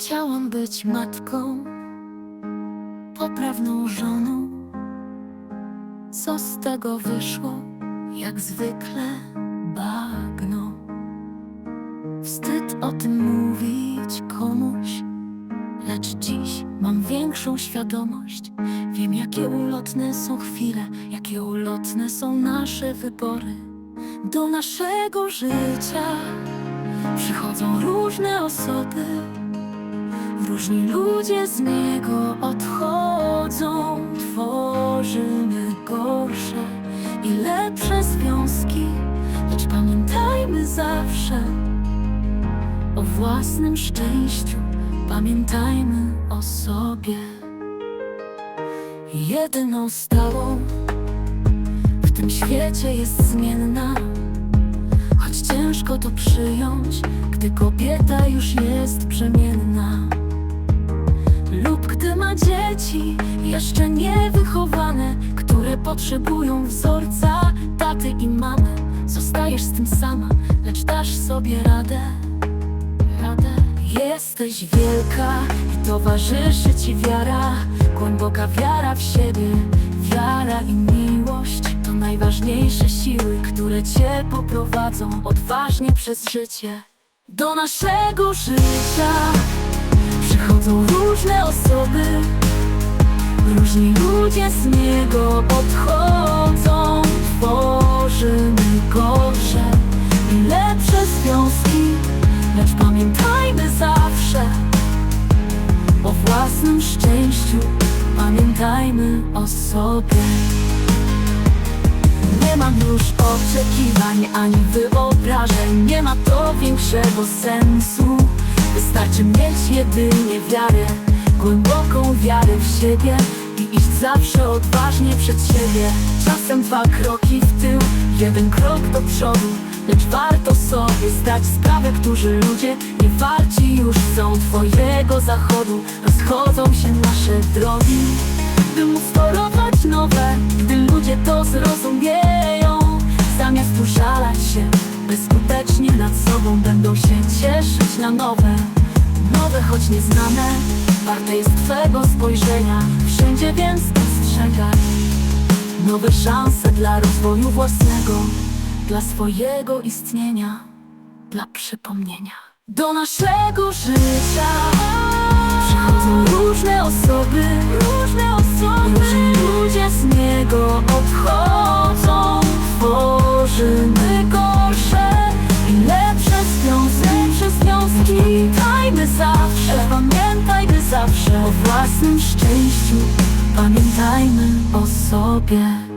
Chciałam być matką, poprawną żoną. Co z tego wyszło? Jak zwykle bagno. Wstyd o tym mówić komuś, lecz dziś mam większą świadomość. Wiem, jakie ulotne są chwile, jakie ulotne są nasze wybory. Do naszego życia przychodzą różne osoby. Różni ludzie z niego odchodzą, tworzymy gorsze i lepsze związki, lecz pamiętajmy zawsze o własnym szczęściu, pamiętajmy o sobie. Jedyną stałą w tym świecie jest zmienna, choć ciężko to przyjąć, gdy kobieta już jest przemienna dzieci jeszcze niewychowane, które potrzebują wzorca taty i mamy. Zostajesz z tym sama, lecz dasz sobie radę. Radę. Jesteś wielka i towarzyszy ci wiara, głęboka wiara w siebie, wiara i miłość to najważniejsze siły, które cię poprowadzą odważnie przez życie. Do naszego życia różni ludzie z niego odchodzą. Tworzymy gorsze i lepsze związki, lecz pamiętajmy zawsze o własnym szczęściu, pamiętajmy o sobie. Nie mam już oczekiwań ani wyobrażeń, nie ma to większego sensu. Wystarczy mieć jedynie wiarę, głęboką wiarę w siebie i iść zawsze odważnie przed siebie. Czasem dwa kroki w tył, jeden krok do przodu, lecz warto sobie zdać sprawę, którzy ludzie nie warci już są twojego zachodu. Rozchodzą się nasze drogi, by móc torować nowe, gdy ludzie to zrozumieją. Zamiast użalać się, bezskutecznie nad sobą będą się cieszyć na nowe. Nowe, choć nieznane, warte jest Twego spojrzenia. Wszędzie więc dostrzegaj nowe szanse dla rozwoju własnego, dla swojego istnienia, dla przypomnienia. Do naszego życia przychodzą różne osoby, różne osoby, różni ludzie z niego odchodzą. Tworzymy gorsze i lepsze związki, lepsze związki. Pamiętajmy zawsze, pamiętajmy zawsze o własnym szczęściu. Pamiętajmy o sobie.